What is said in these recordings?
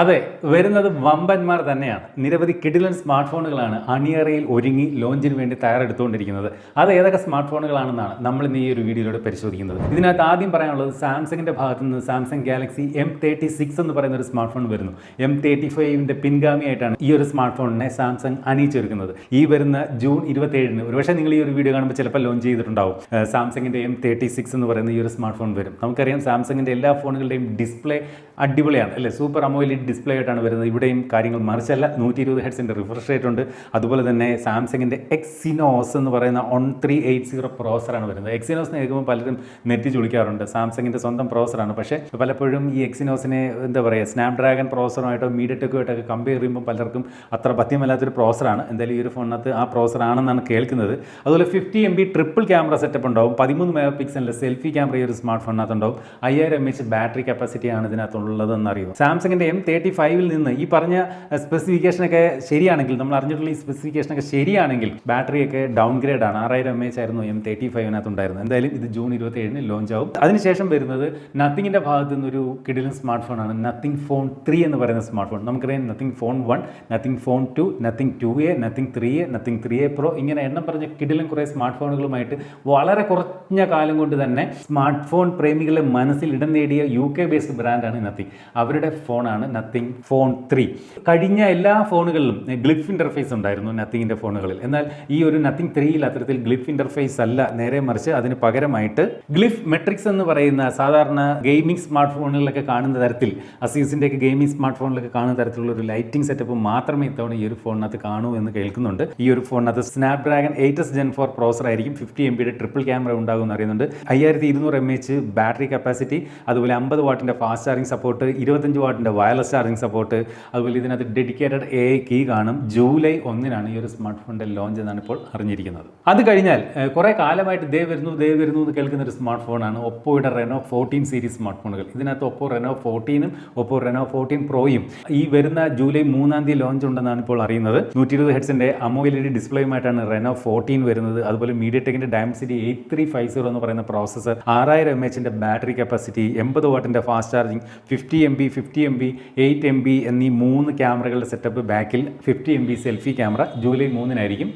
അതെ വരുന്നത് വമ്പന്മാർ തന്നെയാണ്. നിരവധി കിടിലൻ സ്മാർട്ട് ഫോണുകളാണ് അണിയറയിൽ ഒരുങ്ങി ലോഞ്ചിന് വേണ്ടി തയ്യാറെടുത്തുകൊണ്ടിരിക്കുന്നത്. അത് ഏതൊക്കെ സ്മാർട്ട് ഫോണുകളാണെന്നാണ് നമ്മൾ ഇന്ന് ഈ ഒരു വീഡിയോയിലൂടെ പരിശോധിക്കുന്നത്. ഇതിനകത്ത് ആദ്യം പറയാനുള്ളത് സാംസങ്ങിന്റെ ഭാഗത്തു നിന്ന് Samsung Galaxy M thirty six എന്ന് പറയുന്ന ഒരു സ്മാർട്ട് ഫോൺ വരുന്നു. എം തേർട്ടി ഫൈവിന്റെ പിൻഗാമിയായിട്ടാണ് ഈ ഒരു സ്മാർട്ട് ഫോണിനെ സാംസങ് അണിയിച്ചൊരുക്കുന്നത്. ഈ വരുന്ന ജൂൺ ഇരുപത്തേഴിന് ഒരുപക്ഷെ നിങ്ങൾ ഈ ഒരു വീഡിയോ കാണുമ്പോൾ ചിലപ്പോൾ ലോഞ്ച് ചെയ്തിട്ടുണ്ടാവും. സാംസങ്ങിന്റെ എം തേർട്ടി സിക്സ് എന്ന് പറയുന്ന ഈ ഒരു സ്മാർട്ട് ഫോൺ വരും. നമുക്കറിയാം സാംസങ്ങിന്റെ എല്ലാ ഫോണുകളുടെയും ഡിസ്പ്ലേ അടിപൊളിയാണ്. അല്ലേ? സൂപ്പർ അമോയിലി ഡിസ്പ്ലേ ആയിട്ടാണ് വരുന്നത്. ഇവിടെയും കാര്യങ്ങൾ മറിച്ചല്ല. നൂറ്റി ഇരുപത് ഹെഡ്സിന്റെ റിഫ്രഷ് റേറ്റ് ഉണ്ട്. അതുപോലെ തന്നെ സാംസങ്ങിന്റെ എക്സിനോസ് എന്ന് പറയുന്ന ഒൺ ത്രീ എയ്റ്റ് സീറോ പ്രോസറാണ് വരുന്നത്. എക്സിനോസ് എന്ന് കേൾക്കുമ്പോൾ പലരും നെറ്റി ചുളിക്കാറുണ്ട്. സാംസങ്ങിന്റെ സ്വന്തം പ്രോസറാണ് പക്ഷേ പലപ്പോഴും ഈ എക്സിനോസിനെ എന്താ പറയുക സ്നാപ്ഡ്രാഗൺ പ്രോസറുമായിട്ടോ മീഡിയ ടെക്കുമായിട്ടൊക്കെ കമ്പയർ ചെയ്യുമ്പോൾ പലർക്കും അത്ര പഥ്യമല്ലാത്തൊരു പ്രോസറാണ് എന്തായാലും ഈ ഒരു ഫോണിനകത്ത് ആ പ്രോസറാണെന്നാണ് കേൾക്കുന്നത്. അതുപോലെ fifty M B triple camera setup ഉണ്ടാവും. പതിമൂന്ന് മെഗാ പിക്സലിന്റെ സെൽഫി ക്യാമറ ഈ ഒരു സ്മാർട്ട് ഫോണിനകത്ത് ഉണ്ടാവും അയ്യായിരം എം എച്ച് ബാറ്ററി കപ്പാസിറ്റിയാണ് ഇതിനകത്തുള്ളതെന്ന് അറിയുന്നു സാംസങ്ങിന്റെ എം തേർട്ടി ഫൈവിൽ നിന്ന് ഈ പറഞ്ഞ സ്പെസിഫിക്കേഷനൊക്കെ ശരിയാണെങ്കിൽ നമ്മൾ അറിഞ്ഞിട്ടുള്ള ഈ സ്പെസിഫിക്കേഷനൊക്കെ ശരിയാണെങ്കിൽ ബാറ്ററിയൊക്കെ ഡൗൺ ഗ്രേഡ് ആണ്. ആറായിരം എം എച്ച് ആയിരുന്നു എം തേർട്ടി ഫൈവിനകത്ത് ഉണ്ടായിരുന്നത് എന്തായാലും ഇത് ജൂൺ ഇരുപത്തി ഏഴിന് ലോഞ്ച് ആവും. അതിനുശേഷം വരുന്നത് നത്തിങ്ങിന്റെ ഭാഗത്ത് നിന്നൊരു കിടിലൻ സ്മാർട്ട് ഫോണാണ് നത്തിങ് ഫോൺ ത്രീ എന്ന് പറയുന്ന സ്മാർട്ട് ഫോൺ നമുക്കറിയാം Nothing phone one Nothing phone two Nothing two A Nothing three A Nothing three A pro ഇങ്ങനെ എണ്ണം പറഞ്ഞ കിടിലും കുറേ സ്മാർട്ട് ഫോണുകളുമായിട്ട് വളരെ കുറഞ്ഞ കാലം കൊണ്ട് തന്നെ സ്മാർട്ട് ഫോൺ പ്രേമികളുടെ മനസ്സിൽ ഇടം നേടിയ യു കെ ബേസ്ഡ് ബ്രാൻഡാണ് നത്തിങ് അവരുടെ ഫോണാണ് നത്തിങ് ഫോൺ ത്രീ കഴിഞ്ഞ എല്ലാ ഫോണുകളിലും ഗ്ലിഫ് ഇന്റർഫേസ് ഉണ്ടായിരുന്നു നത്തിങ്ങിന്റെ ഫോണുകളിൽ. എന്നാൽ ഈ ഒരു നത്തിങ് ത്രീയിൽ അത്തരത്തിൽ ഗ്ലിഫ് ഇന്റർഫേസ് അല്ല. നേരെ മറിച്ച് അതിന് പകരമായിട്ട് ഗ്ലിഫ് മെട്രിക്സ് എന്ന് പറയുന്ന സാധാരണ ഗെയിമിംഗ് സ്മാർട്ട് ഫോണുകളിലൊക്കെ കാണുന്ന തരത്തിൽ അസീസിന്റെ ഒക്കെ ഗെയിമിംഗ് സ്മാർട്ട് ഫോണിലൊക്കെ കാണുന്ന തരത്തിലുള്ള ഒരു ലൈറ്റിംഗ് സെറ്റപ്പ് മാത്രമേ ഇത്തവണ ഈ ഒരു ഫോണിനകത്ത് കാണൂ എന്ന് കേൾക്കുന്നുണ്ട്. ഈ ഒരു ഫോണിനകത്ത് Snapdragon eight S gen four processor ആയിരിക്കും. ഫിഫ്റ്റി എം ബിയുടെ ട്രിപ്പിൾ ക്യാമറ ഉണ്ടാകും എന്ന് അറിയുന്നുണ്ട്. അയ്യായിരത്തി ഇരുന്നൂറ് എം എച്ച് ബാറ്ററി കപ്പാസിറ്റി അതുപോലെ അമ്പത് വാട്ടിന്റെ ഫാസ്റ്റ് ചാർജിങ് സപ്പോർട്ട് ഇരുപത്തഞ്ച് വാട്ടിന്റെ വയർലെസ് ചാർജിങ് സപ്പോർട്ട് അതുപോലെ ഇതിനകത്ത് ഡെഡിക്കേറ്റഡ് എ കീ കാണും. ജൂലൈ ഒന്നിനാണ് ഈ ഒരു സ്മാർട്ട് ഫോണിന്റെ ലോഞ്ച് എന്നാണ് ഇപ്പോൾ അറിഞ്ഞിരിക്കുന്നത്. അത് കഴിഞ്ഞാൽ കുറേ കാലമായിട്ട് ദേ വരുന്നു ദേ വരുന്നു എന്ന് കേൾക്കുന്ന ഒരു സ്മാർട്ട് ഫോണാണ് ഒപ്പോയുടെ റെനോ ഫോർട്ടീൻ സീരീസ് സ്മാർട്ട് ഫോണുകൾ ഇതിനകത്ത് ഒപ്പോ റെനോ ഫോർട്ടീനും ഒപ്പോ റെനോ ഫോർട്ടീൻ പ്രോയും ഈ വരുന്ന ജൂലൈ മൂന്നാം തീയതി ലോഞ്ച് ഉണ്ടെന്നാണ് ഇപ്പോൾ അറിയുന്നത്. നൂറ്റി ഇരുപത് ഹെഡ്സിന്റെ അമോയിലി ഡിസ്പ്ലേയുമായിട്ടാണ് റെനോ ഫോർട്ടീൻ വരുന്നത്. അതുപോലെ media ടെക്കിന്റെ Dimensity eight three five zero എന്ന് പറയുന്ന പ്രോസസ്സർ ആറായിരം എം എച്ചിന്റെ ബാറ്ററി കപ്പാസിറ്റി എൺപത് വാട്ടിന്റെ fast charging fifty M B fifty M B eight M B എന്നീ മൂന്ന് ക്യാമറകളുടെ സെറ്റപ്പ് ബാക്കിൽ fifty M B selfie camera July മൂന്നിനായിരിക്കും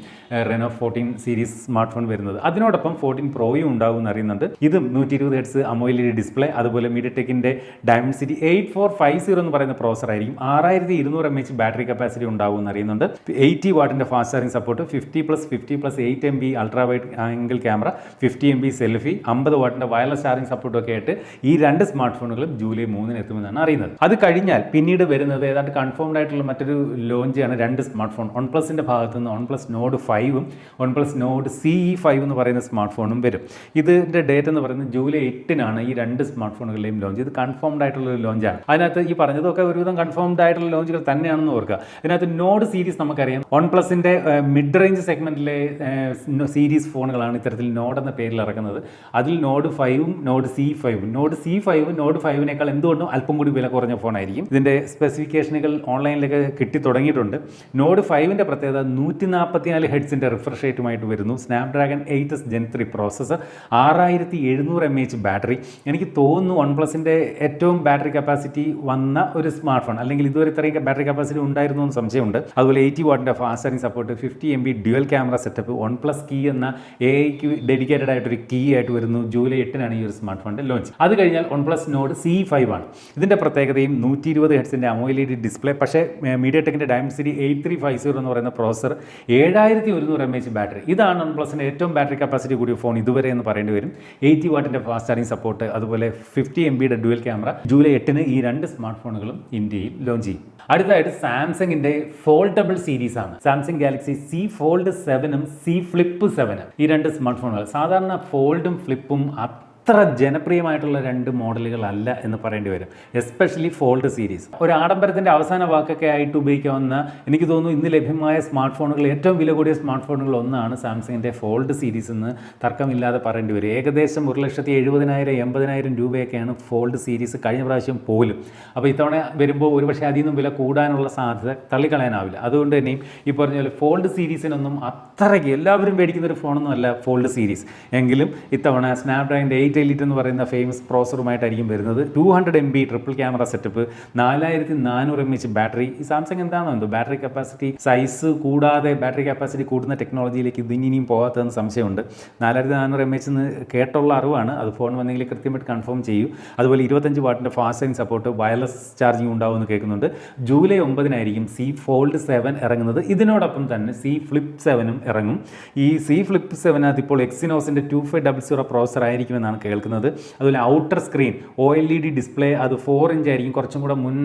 Reno fourteen series smart phone വരുന്നത്. അതിനോടൊപ്പം ഫോർട്ടീൻ പ്രോയും ഉണ്ടാവും എന്ന് അറിയുന്നുണ്ട്. ഇതും നൂറ്റി ഇരുപത് ഹെഡ്സ് അമോയിലി ഡിസ്പ്ലേ അതുപോലെ media ടെക്കിന്റെ Dimensity eight four five zero എന്ന് പറയുന്ന പ്രോസർ ആയിരിക്കും. ആറായിരത്തി ഇരുന്നൂറ് എം എച്ച് ബാറ്ററി കപ്പാസിറ്റി ഉണ്ടാവും എന്ന് അറിയുന്നുണ്ട്. Eighty വാട്ടിന്റെ fast charging support fifty plus fifty plus eight M B ultra wide angle camera fifty M B selfie അമ്പത് വാട്ടിന്റെ വയർലെസ് ചാർജിങ് സപ്പോർട്ടൊക്കെ ആയിട്ട് ഈ രണ്ട് സ്മാർട്ട് ഫോണുകളും ജൂലൈ മൂന്നിന് എത്തുമെന്നാണ് അറിയുന്നത്. അത് കഴിഞ്ഞാൽ പിന്നീട് വരുന്നത് ഏതാണ്ട് കൺഫേംഡ് ആയിട്ടുള്ള മറ്റൊരു ലോഞ്ചാണ് രണ്ട് സ്മാർട്ട് ഫോൺ വൺ പ്ലസിന്റെ ഭാഗത്ത് നിന്ന് വൺ പ്ലസ് നോഡ് ഫൈവും OnePlus Nord C E five എന്ന് പറയുന്ന സ്മാർട്ട് ഫോണും വരും. ഇതിന്റെ ഡേറ്റ് എന്ന് പറയുന്നത് ജൂലൈ എട്ടിനാണ് ഈ രണ്ട് സ്മാർട്ട് ഫോണുകളുടെയും ലോഞ്ച് ഇത് കൺഫേംഡ് ആയിട്ടുള്ള ഒരു ലോഞ്ചാണ് അതിനകത്ത് ഈ പറഞ്ഞതൊക്കെ ഒരുവിധം കൺഫേംഡ് ആയിട്ടുള്ള ലോഞ്ചുകൾ തന്നെയാണെന്ന് ഓർക്കുക. ഇതിനകത്ത് നോഡ് സീരീസ് നമുക്കറിയാം. വൺ പ്ലസിന്റെ മിഡ് റേഞ്ച് സെഗ്മെന്റിലെ സീരീസ് ഫോണുകളാണ് ഇത്തരത്തിൽ നോഡ് എന്ന പേരിൽ ഇറക്കുന്നത്. അതിൽ നോഡ് ഫൈവും നോഡ് സി ഫൈവും നോഡ് സി ഫൈവും നോഡ് ഫൈവിനേക്കാൾ എന്തുകൊണ്ടും അല്പം കൂടി വില കുറഞ്ഞ ഫോണായിരിക്കും. ഇതിന്റെ സ്പെസിഫിക്കേഷനുകൾ ഓൺലൈനിലൊക്കെ കിട്ടി തുടങ്ങിയിട്ടുണ്ട്. നോഡ് ഫൈവിന്റെ പ്രത്യേകത നൂറ്റി നാൽപ്പത്തിനാല് ഹെഡ്സിന്റെ റിഫ്രഷ് റേറ്റുമായിട്ട് വരുന്നു. Snapdragon eight S gen three processor ആറായിരത്തി എഴുന്നൂറ് എം എച്ച് ബാറ്ററി എനിക്ക് തോന്നുന്നു വൺ പ്ലസിന്റെ ഏറ്റവും ബാറ്ററി കപ്പാസിറ്റി വന്ന ഒരു സ്മാർട്ട് ഫോൺ അല്ലെങ്കിൽ ഇതുവരെ ഇത്രയും ബാറ്ററി കപ്പാസിറ്റി ഉണ്ടായിരുന്നു എന്ന് സംശയമുണ്ട്. അതുപോലെ eighty വാട്ടിന്റെ fast charging support fifty M B dual camera setup OnePlus key എന്ന എ ഐക്ക് ഡെഡിക്കേറ്റഡ് ആയിട്ടൊരു കീ ആയിട്ട് വരുന്നു. ജൂലൈ എട്ടിനാണ് ഈ ഒരു സ്മാർട്ട് ഫോണിന്റെ ലോഞ്ച് അത് കഴിഞ്ഞാൽ one plus Nord C five ആണ്. ഇതിന്റെ പ്രത്യേകതയും നൂറ്റി ഇരുപത് ഹെഡ്സിന്റെ അമോയിലി ഡിസ്പ്ലേ പക്ഷേ media ടെക്കിന്റെ Dimensity eight three five zero എന്ന് പറയുന്ന പ്രോസർ ഏഴായിരത്തി ഒരുന്നൂറ് എം എച്ച് ബാറ്ററി. ഇതാണ് വൺ പ്ലസിന്റെ ഏറ്റവും ബാറ്ററി കപ്പാസിറ്റി കൂടിയ ഫോൺ ഇതുവരെ എന്ന് പറയേണ്ടി വരും. എയ്റ്റി വാട്ടിന്റെ ഫാസ്റ്റ് ചാർജിങ് സപ്പോർട്ട് അതുപോലെ ഫിഫ്റ്റി എം ബിയുടെ ഡുവൽ ക്യാമറ. ജൂലൈ എട്ടിന് ഈ രണ്ട് സ്മാർട്ട് ഫോണുകളും ഇന്ത്യയിൽ ലോഞ്ച് ചെയ്യും. അടുത്തതായിട്ട് സാംസങ്ങിന്റെ ഫോൾഡബിൾ സീരീസ് ആണ്. സാംസങ് ഗാലക്സി സി ഫോൾഡ് സെവനും സി ഫ്ലിപ്പ് സെവനും ഈ രണ്ട് സ്മാർട്ട് ഫോണുകൾ സാധാരണ ഫോൾഡും ഫ്ലിപ്പും അത്ര ജനപ്രിയമായിട്ടുള്ള രണ്ട് മോഡലുകളല്ല എന്ന് പറയേണ്ടി വരും. എസ്പെഷ്യലി ഫോൾഡ് സീരീസ് ഒരു ആഡംബരത്തിന്റെ അവസാന വാക്കൊക്കെ ആയിട്ട് ഉപയോഗിക്കാവുന്ന എനിക്ക് തോന്നുന്നു ഇന്ന് ലഭ്യമായ സ്മാർട്ട് ഫോണുകൾ ഏറ്റവും വില കൂടിയ സ്മാർട്ട് ഫോണുകൾ ഒന്നാണ് സാംസങ്ങിന്റെ ഫോൾഡ് സീരീസ് എന്ന് തർക്കമില്ലാതെ പറയേണ്ടി വരും. ഏകദേശം ഒരു ലക്ഷത്തി എഴുപതിനായിരം എൺപതിനായിരം രൂപയൊക്കെയാണ് ഫോൾഡ് സീരീസ് കഴിഞ്ഞ പ്രാവശ്യം പോലും. അപ്പോൾ ഇത്തവണ വരുമ്പോൾ ഒരുപക്ഷെ അതിൽ നിന്നും വില കൂടാനുള്ള സാധ്യത തള്ളിക്കളയാനാവില്ല. അതുകൊണ്ട് തന്നെയും ഈ പറഞ്ഞ പോലെ ഫോൾഡ് സീരീസിനൊന്നും അത്രയ്ക്ക് എല്ലാവരും മേടിക്കുന്ന ഒരു ഫോണൊന്നും അല്ല ഫോൾഡ് സീരീസ് എങ്കിലും ഇത്തവണ സ്നാപ്ഡ്രാഗന്റെ എയ്റ്റ് എലിറ്റ് എന്ന് പറയുന്ന ഫേമസ് പ്രോസറുമായിട്ടായിരിക്കും വരുന്നത്. Two hundred M B triple camera setup നാലായിരത്തി നാനൂറ് എം എച്ച് ബാറ്ററി ഈ സാംസങ് എന്താണോ എന്തോ? ബാറ്ററി കപ്പാസിറ്റി സൈസ് കൂടാതെ ബാറ്ററി കപ്പാസിറ്റി കൂടുന്ന ടെക്നോളജിയിലേക്ക് ഇത് ഇനിയും പോകാത്തതെന്ന് സംശയമുണ്ട്. നാലായിരത്തി നാനൂറ് എം എച്ച് എന്ന് കേട്ടുള്ള അറിവാണ്. അത് ഫോൺ വന്നെങ്കിൽ കൃത്യമായിട്ട് കൺഫേം ചെയ്യൂ. അതുപോലെ ഇരുപത്തഞ്ച് വാട്ടിന്റെ fast charging support wireless charging ഉണ്ടാവുമെന്ന് കേൾക്കുന്നുണ്ട്. ജൂലൈ ഒമ്പതിനായിരിക്കും സി ഫോൾഡ് സെവൻ ഇറങ്ങുന്നത്. ഇതിനോടൊപ്പം തന്നെ സി ഫ്ലിപ്പ് സെവനും ഇറങ്ങും. ഈ സി ഫ്ലിപ്പ് സെവനകത്ത് ഇപ്പോൾ എക്സിനോസിന്റെ two five double zero processor ആയിരിക്കുമെന്നാണ് കേൾക്കുന്നത്. അതുപോലെ outer screen O L E D display അത് ഫോർ ഇഞ്ച് ആയിരിക്കും. കുറച്ചും കൂടെ മുൻ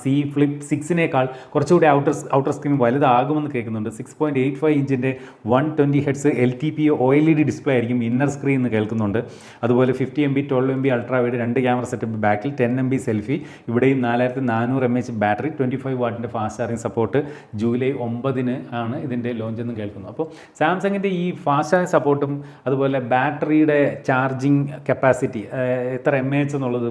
സി ഫ്ലിപ്പ് സിക്സിനേക്കാൾ കുറച്ചുകൂടി ഔട്ടർ ഔട്ടർ സ്ക്രീൻ വലുതാകുമെന്ന് കേൾക്കുന്നുണ്ട്. Six point eight five ഇഞ്ചിന്റെ one twenty hertz L T P O L E D display ആയിരിക്കും ഇന്നർ സ്ക്രീൻ എന്ന് കേൾക്കുന്നുണ്ട്. അതുപോലെ fifty M B twelve M B ultra wide രണ്ട് ക്യാമറ സെറ്റപ്പ് ബാക്കിൽ ten M B selfie ഇവിടെയും നാലായിരത്തി നാനൂറ് M H battery twenty five വാട്ടിന്റെ fast charging support July ഒമ്പതിന് ആണ് ഇതിന്റെ ലോഞ്ച് എന്ന് കേൾക്കുന്നു. അപ്പോൾ സാംസങ്ങിന്റെ ഈ ഫാസ്റ്റ് ചാർജിങ് സപ്പോർട്ടും അതുപോലെ ബാറ്ററിയുടെ ചാർജിങ് കപ്പാസിറ്റി എത്ര എം എച്ച് എന്നുള്ളത്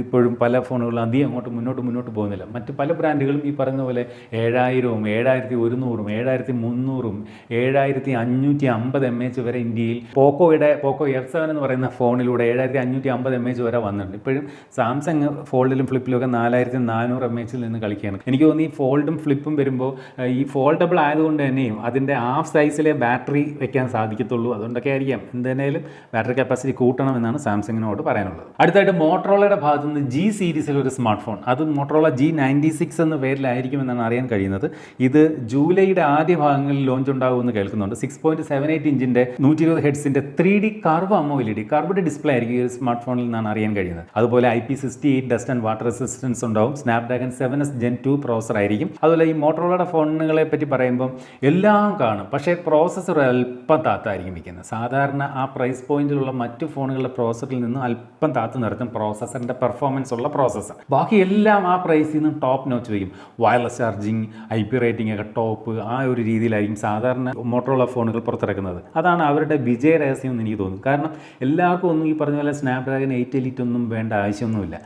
ഇപ്പോഴും പല ഫോണുകളും അധികം അങ്ങോട്ട് മുന്നോട്ട് മുന്നോട്ട് പോകുന്നില്ല. മറ്റ് പല ബ്രാൻഡുകളും ഈ പറയുന്ന പോലെ ഏഴായിരവും ഏഴായിരത്തി ഒരുന്നൂറും ഏഴായിരത്തി മുന്നൂറും ഏഴായിരത്തി അഞ്ഞൂറ്റി അമ്പത് എം എച്ച് വരെ ഇന്ത്യയിൽ പോക്കോയുടെ പോക്കോ എഫ് സെവൻ എന്ന് പറയുന്ന ഫോണിലൂടെ ഏഴായിരത്തി അഞ്ഞൂറ്റി അമ്പത് എം എച്ച് വരെ വന്നിട്ടുണ്ട്. ഇപ്പോഴും സാംസങ് ഫോൾഡിലും ഫ്ലിപ്പിലും ഒക്കെ നാലായിരത്തി നാനൂറ് എം എച്ചിൽ നിന്ന് കളിക്കുകയാണ്. എനിക്ക് തോന്നുന്നു ഈ ഫോൾഡും ഫ്ലിപ്പും വരുമ്പോൾ ഈ ഫോൾഡബിൾ ആയതുകൊണ്ട് തന്നെയും അതിന്റെ ഹാഫ് സൈസിലെ ബാറ്ററി വെക്കാൻ സാധിക്കത്തുള്ളൂ. അതുകൊണ്ടൊക്കെ ആയിരിക്കാം. എന്തായാലും ബാറ്ററി കപ്പാസിറ്റി കൂട്ടണമെന്നാണ് സാംസങ്ങിനോട് പറയാനുള്ളത്. അടുത്തായിട്ട് മോട്ടറോളയുടെ ഭാഗത്ത് നിന്ന് ജി സീരീസിൽ ഒരു സ്മാർട്ട് ഫോൺ അത് മോട്ടറോള ജി നയന്റി സിക്സ് എന്ന പേരിലായിരിക്കും എന്നാണ് അറിയാൻ കഴിയുന്നത്. ഇത് ജൂലൈയുടെ ആദ്യ ഭാഗങ്ങളിൽ ലോഞ്ച് ഉണ്ടാകുമെന്ന് കേൾക്കുന്നുണ്ട്. സിക്സ് പോയിന്റ് സെവൻ എയ്റ്റ് ഇഞ്ചിന്റെ നൂറ്റി ഇരുപത് ഹെഡ്സിന്റെ three D curve AMOLED display ആയിരിക്കും ഈ ഒരു സ്മാർട്ട് ഫോണിൽ നിന്നാണ് അറിയാൻ കഴിയുന്നത്. അതുപോലെ I P sixty eight dust and water resistance ഉണ്ടാവും. Snapdragon seven S gen two processor ആയിരിക്കും. അതുപോലെ ഈ മോട്ടറോളയുടെ ഫോണുകളെ പറ്റി പറയുമ്പോൾ എല്ലാം കാണും. പക്ഷേ പ്രോസസ്സർ അല്പം താത്തായിരിക്കും വിൽക്കുന്നത്. സാധാരണ ആ പ്രൈസ് പോയിന്റിലുള്ള മറ്റു ഫോണുകളുടെ പ്രോസറിൽ നിന്നും അല്പം താത്തു നിർത്തും പ്രോസസ്സറിന്റെ പെർഫോമൻസ് ഉള്ള പ്രോസസ്സർ ബാക്കി എല്ലാം ആ പ്രൈസിൽ നിന്നും ടോപ്പ് നോച്ച് വയ്ക്കും wireless charging I P rating ഒക്കെ ടോപ്പ് ആ ഒരു രീതിയിലായിരിക്കും സാധാരണ മോട്ടോറുള്ള ഫോണുകൾ പുറത്തിറക്കുന്നത്. അതാണ് അവരുടെ വിജയ രഹസ്യം എന്ന് എനിക്ക് തോന്നുന്നു. കാരണം എല്ലാവർക്കും ഒന്നും ഈ പറഞ്ഞ പോലെ സ്നാപ്ഡ്രാഗൺ എയ്റ്റ് എലിറ്റ് ഒന്നും വേണ്ട ആവശ്യമൊന്നുമില്ല.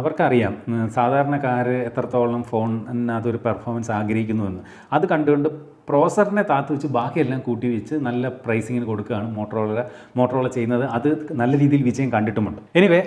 അവർക്കറിയാം സാധാരണക്കാർ എത്രത്തോളം ഫോണിനകത്തൊരു പെർഫോമൻസ് ആഗ്രഹിക്കുന്നുവെന്ന്. അത് കണ്ടുകൊണ്ട് പ്രോസറിനെ താത്ത് വെച്ച് ബാക്കിയെല്ലാം കൂട്ടി വെച്ച് നല്ല പ്രൈസിങ്ങിന് കൊടുക്കുകയാണ് മോട്ടറോള മോട്ടറോള ചെയ്യുന്നത്. അത് നല്ല രീതിയിൽ വിജയം കണ്ടിട്ടുമുണ്ട്. എനിവേ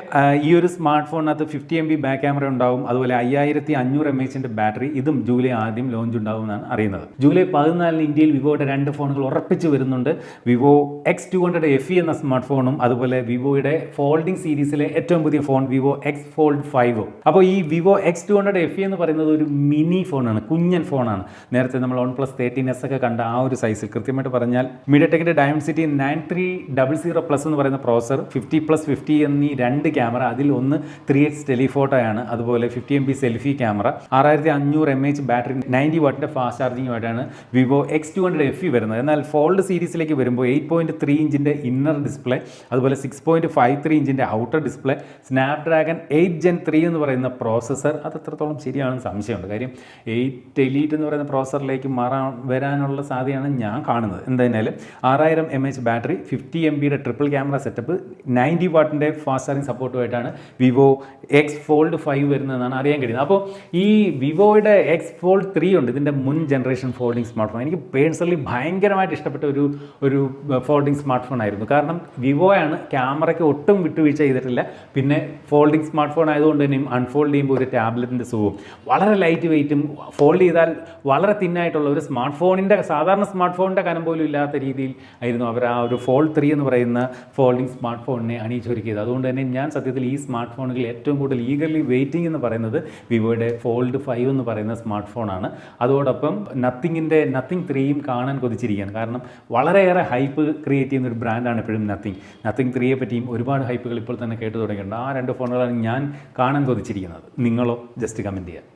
ഈ ഒരു സ്മാർട്ട് ഫോണിനകത്ത് fifty M B back camera ഉണ്ടാവും. അതുപോലെ അയ്യായിരത്തി അഞ്ഞൂറ് എം എച്ചിന്റെ ബാറ്ററി ഇതും ജൂലൈ ആദ്യം ലോഞ്ച് ഉണ്ടാവുമെന്നാണ് അറിയുന്നത്. ജൂലൈ പതിനാലിന് ഇന്ത്യയിൽ വിവോയുടെ രണ്ട് ഫോണുകൾ ഉറപ്പിച്ച് വരുന്നുണ്ട്. Vivo X two hundred F E എന്ന സ്മാർട്ട് ഫോണും അതുപോലെ വിവോയുടെ ഫോൾഡിംഗ് സീരീസിലെ ഏറ്റവും പുതിയ ഫോൺ വിവോ എക്സ് ഫോൾഡ് ഫൈവും അപ്പോൾ ഈ Vivo X two hundred F E എന്ന് പറയുന്നത് ഒരു മിനി ഫോണാണ് കുഞ്ഞൻ ഫോണാണ് നേരത്തെ നമ്മൾ വൺ പ്ലസ് തേർട്ടീൻ എസ് ഒക്കെ കണ്ട ആ ഒരു സൈസിൽ കൃത്യമായിട്ട് പറഞ്ഞാൽ മീഡിയടെക്കിന്റെ Dimensity nine three double zero plus എന്ന് പറയുന്ന പ്രോസർ ഫിഫ്റ്റി പ്ലസ് ഫിഫ്റ്റി എന്നീ രണ്ട് ക്യാമറ അതിൽ ഒന്ന് ത്രീ എക്സ് ടെലിഫോട്ടോയാണ് അതുപോലെ fifty M B selfie camera ആറായിരത്തി അഞ്ഞൂറ് എം എച്ച് ബാറ്ററി നയന്റി വാട്ടിന്റെ fast ചാർജിങ്ങുമായിട്ടാണ് Vivo X two hundred F വരുന്നത്. എന്നാൽ ഫോൾഡ് സീരീസിലേക്ക് വരുമ്പോൾ എയ്റ്റ് പോയിന്റ് ത്രീ ഇഞ്ചിന്റെ ഇന്നർ ഡിസ്പ്ലേ അതുപോലെ six point five three ഇഞ്ചിന്റെ outer display Snapdragon eight Gen three എന്ന് പറയുന്ന പ്രോസസ്സർ അത് എത്രത്തോളം ശരിയാണെന്ന് സംശയമുണ്ട്. കാര്യം എയ്റ്റ് എലീറ്റ് എന്ന് പറയുന്ന പ്രോസറിലേക്ക് മാറാൻ വരാനുള്ള സാധ്യതയാണ് ഞാൻ കാണുന്നത്. എന്തായാലും ആറായിരം M H battery fifty M ബിയുടെ ട്രിപ്പിൾ ക്യാമറ സെറ്റപ്പ് നയന്റി വാട്ടിന്റെ ഫാസ്റ്റ് ചാർജിങ് സപ്പോർട്ടുമായിട്ടാണ് വിവോ എക്സ് ഫോൾഡ് ഫൈവ് വരുന്നതെന്നാണ് അറിയാൻ കഴിയുന്നത്. അപ്പോൾ ഈ വിവോയുടെ എക്സ് ഫോൾഡ് ത്രീ ഉണ്ട്. ഇതിന്റെ മുൻ ജനറേഷൻ ഫോൾഡിംഗ് സ്മാർട്ട് ഫോൺ എനിക്ക് പേഴ്സണലി ഭയങ്കരമായിട്ട് ഇഷ്ടപ്പെട്ട ഒരു ഒരു ഫോൾഡിംഗ് സ്മാർട്ട് ഫോൺ ആയിരുന്നു. കാരണം വിവോയാണ് ക്യാമറയ്ക്ക് ഒട്ടും വിട്ടുവീഴ്ച ചെയ്തിട്ടില്ല. പിന്നെ ഫോൾഡിംഗ് സ്മാർട്ട് ഫോൺ ആയതുകൊണ്ട് തന്നെയും അൺഫോൾഡ് ചെയ്യുമ്പോൾ ഒരു ടാബ്ലറ്റിന്റെ സുഖവും. വളരെ ലൈറ്റ് വെയിറ്റും ഫോൾഡ് ചെയ്താൽ വളരെ തിന്നായിട്ടുള്ള ഒരു സ്മാർട്ട് ഫോണിന്റെ സാധാരണ സ്മാർട്ട് ഫോണിന്റെ കനം പോലും ഇല്ലാത്ത രീതിയിൽ ആയിരുന്നു അവർ ആ ഒരു ഫോൾഡ് ത്രീ എന്ന് പറയുന്ന ഫോൾഡിംഗ് സ്മാർട്ട് ഫോണിനെ അണിയിച്ചൊരുക്കിയത് അതുകൊണ്ട് തന്നെ ഞാൻ സത്യത്തിൽ ഈ സ്മാർട്ട് ഫോണുകളിൽ ഏറ്റവും കൂടുതൽ ഈഗർലി വെയിറ്റിംഗ് എന്ന് പറയുന്നത് വിവോയുടെ ഫോൾഡ് ഫൈവ് എന്ന് പറയുന്ന സ്മാർട്ട് ഫോണാണ് അതോടൊപ്പം നത്തിങ്ങിന്റെ നത്തിങ് ത്രീയും കാണാൻ കൊതിച്ചിരിക്കുകയാണ്. കാരണം വളരെയേറെ ഹൈപ്പ് ക്രിയേറ്റ് ചെയ്യുന്ന ഒരു ബ്രാൻഡാണ് എപ്പോഴും നത്തിങ്. നത്തിങ് ത്രീയെ പറ്റിയും ഒരുപാട് ഹൈപ്പുകൾ ഇപ്പോൾ തന്നെ കേട്ടു തുടങ്ങിയിട്ടുണ്ട്. ആ രണ്ട് ഫോണുകളാണ് ഞാൻ കാണാൻ കൊതിച്ചിരിക്കുന്നത്. നിങ്ങളോ? ജസ്റ്റ് കമന്റ് ചെയ്യുക.